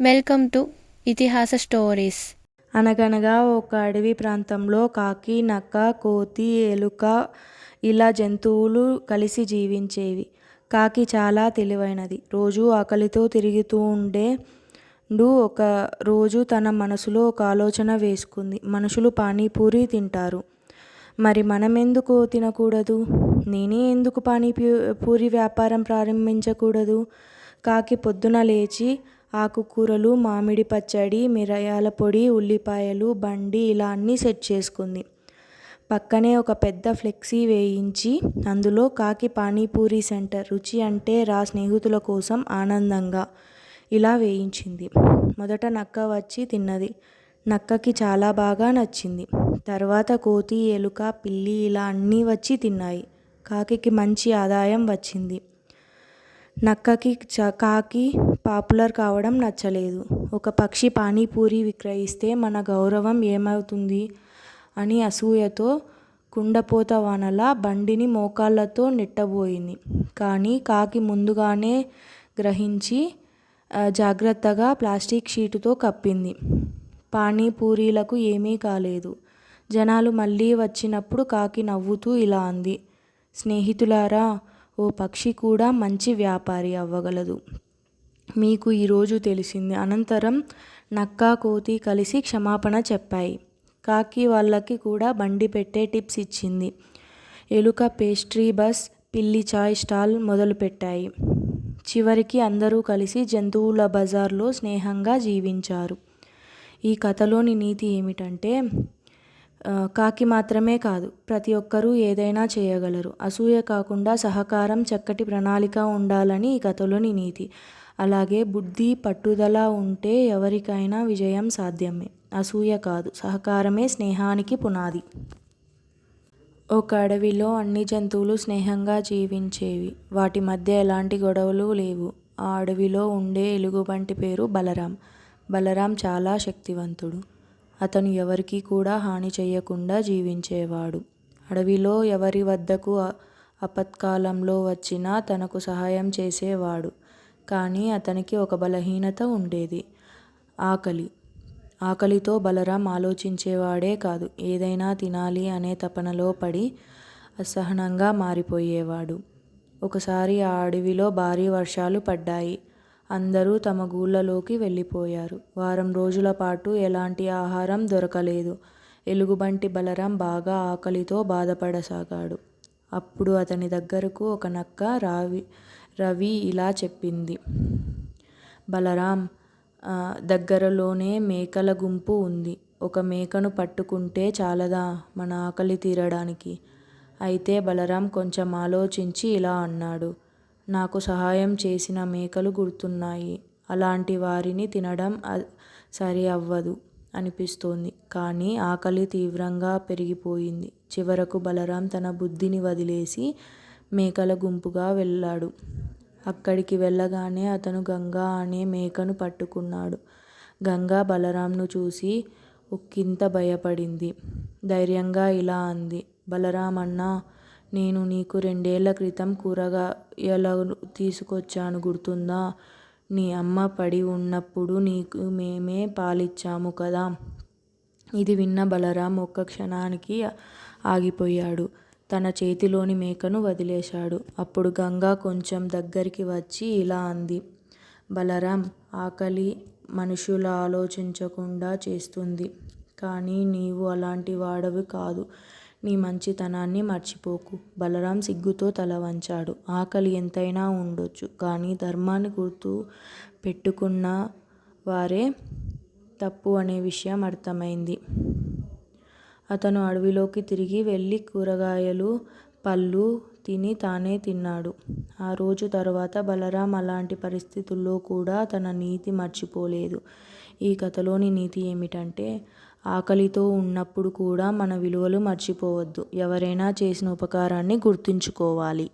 Welcome to ఇతిహాస stories. అనగనగా ఒక అడవి ప్రాంతంలో కాకి నక్క కోతి ఎలుక ఇలా జంతువులు కలిసి జీవించేవి. కాకి చాలా తెలివైనది. రోజు ఆకలితో తిరుగుతూ ఉండే డు ఒక రోజు తన మనసులో ఒక ఆలోచన వేసుకుంది. మనుషులు పానీపూరి తింటారు. మరి మనం ఎందుకు తినకూడదు? నేనే ఎందుకు పానీ పూరి వ్యాపారం ప్రారంభించకూడదు? కాకి పొద్దున లేచి ఆకుకూరలు మామిడి పచ్చడి మిరియాల పొడి ఉల్లిపాయలు బండి ఇలా అన్నీ సెట్ చేసుకుంది. పక్కనే ఒక పెద్ద ఫ్లెక్సీ వేయించి అందులో కాకి పానీపూరి సెంటర్ రుచి అంటే రా స్నేహితుల కోసం ఆనందంగా ఇలా వేయించింది. మొదట నక్క వచ్చి తిన్నది. నక్కకి చాలా బాగా నచ్చింది. తర్వాత కోతి ఎలుక పిల్లి ఇలా అన్నీ వచ్చి తిన్నాయి. కాకి మంచి ఆదాయం వచ్చింది. నక్కకి చ కాకి పాపులర్ కావడం నచ్చలేదు. ఒక పక్షి పానీపూరి విక్రయిస్తే మన గౌరవం ఏమవుతుంది? అని అసూయతో కుండపోత వానలా బండిని మోకాళ్ళతో నెట్టబోయింది. కానీ కాకి ముందుగానే గ్రహించి జాగ్రత్తగా ప్లాస్టిక్ షీటుతో కప్పింది. పానీపూరీలకు ఏమీ కాలేదు. జనాలు మళ్ళీ వచ్చినప్పుడు కాకి నవ్వుతూ ఇలా అంది. స్నేహితులారా ఓ పక్షి కూడా మంచి వ్యాపారి అవ్వగలదు. మీకు ఈరోజు తెలిసింది. అనంతరం నక్క కోతి కలిసి క్షమాపణ చెప్పాయి. కాకి వాళ్ళకి కూడా బండి పెట్టే టిప్స్ ఇచ్చింది. ఎలుక పేస్ట్రీ బస్ పిల్లి చాయ్ స్టాల్ మొదలుపెట్టాయి చివరికి అందరూ కలిసి జంతువుల బజార్లో స్నేహంగా జీవించారు. ఈ కథలోని నీతి ఏమిటంటే కాకి మాత్రమే కాదు ప్రతి ఒక్కరూ ఏదైనా చేయగలరు. అసూయ కాకుండా సహకారం చక్కటి ప్రణాళిక ఉండాలని ఈ కథలోని నీతి. అలాగే బుద్ధి పట్టుదల ఉంటే ఎవరికైనా విజయం సాధ్యమే. అసూయ కాదు సహకారమే స్నేహానికి పునాది. ఒక అడవిలో అన్ని జంతువులు స్నేహంగా జీవించేవి. వాటి మధ్య ఎలాంటి గొడవలు లేవు. ఆ అడవిలో ఉండే ఎలుగుబంటి పేరు బలరాం. బలరాం చాలా శక్తివంతుడు. అతను ఎవరికీ కూడా హాని చేయకుండా జీవించేవాడు. అడవిలో ఎవరి వద్దకు అపత్కాలంలో వచ్చినా తనకు సహాయం చేసేవాడు. కానీ అతనికి ఒక బలహీనత ఉండేది. ఆకలి. ఆకలితో బలరాం ఆలోచించేవాడే కాదు. ఏదైనా తినాలి అనే తపనలో పడి అసహనంగా మారిపోయేవాడు. ఒకసారి ఆ అడవిలో భారీ వర్షాలు పడ్డాయి. అందరూ తమ గూళ్ళలోకి వెళ్ళిపోయారు. వారం రోజుల పాటు ఎలాంటి ఆహారం దొరకలేదు. ఎలుగుబంటి బలరాం బాగా ఆకలితో బాధపడసాగాడు. అప్పుడు అతని దగ్గరకు ఒక నక్క రావి రవి ఇలా చెప్పింది. బలరాం దగ్గరలోనే మేకల గుంపు ఉంది. ఒక మేకను పట్టుకుంటే చాలదా మన ఆకలి తీరడానికి? అయితే బలరాం కొంచెం ఆలోచించి ఇలా అన్నాడు. నాకు సహాయం చేసిన మేకలు గుర్తున్నాయి. అలాంటి వారిని తినడం సరి అవ్వదు అనిపిస్తోంది. కానీ ఆకలి తీవ్రంగా పెరిగిపోయింది. చివరకు బలరాం తన బుద్ధిని వదిలేసి మేకల గుంపుగా వెళ్ళాడు. అక్కడికి వెళ్ళగానే అతను గంగా అనే మేకను పట్టుకున్నాడు. గంగా బలరాంను చూసి ఒక్కింత భయపడింది. ధైర్యంగా ఇలా అంది. బలరాం అన్నా నేను నీకు రెండేళ్ళ క్రితం కూరగాయలను తీసుకొచ్చాను గుర్తుందా? నీ అమ్మ పడి ఉన్నప్పుడు నీకు మేమే పాలిచ్చాము కదా? ఇది విన్న బలరాం ఒక్క క్షణానికి ఆగిపోయాడు. తన చేతిలోని మేకను వదిలేశాడు. అప్పుడు గంగ కొంచెం దగ్గరికి వచ్చి ఇలా అంది. బలరాం ఆకలి మనుషులు ఆలోచించకుండా చేస్తుంది. కానీ నీవు అలాంటి వాడవి కాదు. నీ మంచితనాన్ని మర్చిపోకు. బలరాం సిగ్గుతో తల వంచాడు. ఆకలి ఎంతైనా ఉండొచ్చు కానీ ధర్మాన్ని గుర్తు పెట్టుకున్న వారే తప్పు అనే విషయం అర్థమైంది. అతను అడవిలోకి తిరిగి వెళ్ళి కూరగాయలు పళ్ళు తిని తానే తిన్నాడు. ఆ రోజు తర్వాత బలరాం అలాంటి పరిస్థితుల్లో కూడా తన నీతి మర్చిపోలేదు. ఈ కథలోని నీతి ఏమిటంటే ఆకలితో ఉన్నప్పుడు కూడా మన విలువలు మర్చిపోవద్దు. ఎవరైనా చేసిన ఉపకారాన్ని గుర్తుంచుకోవాలి.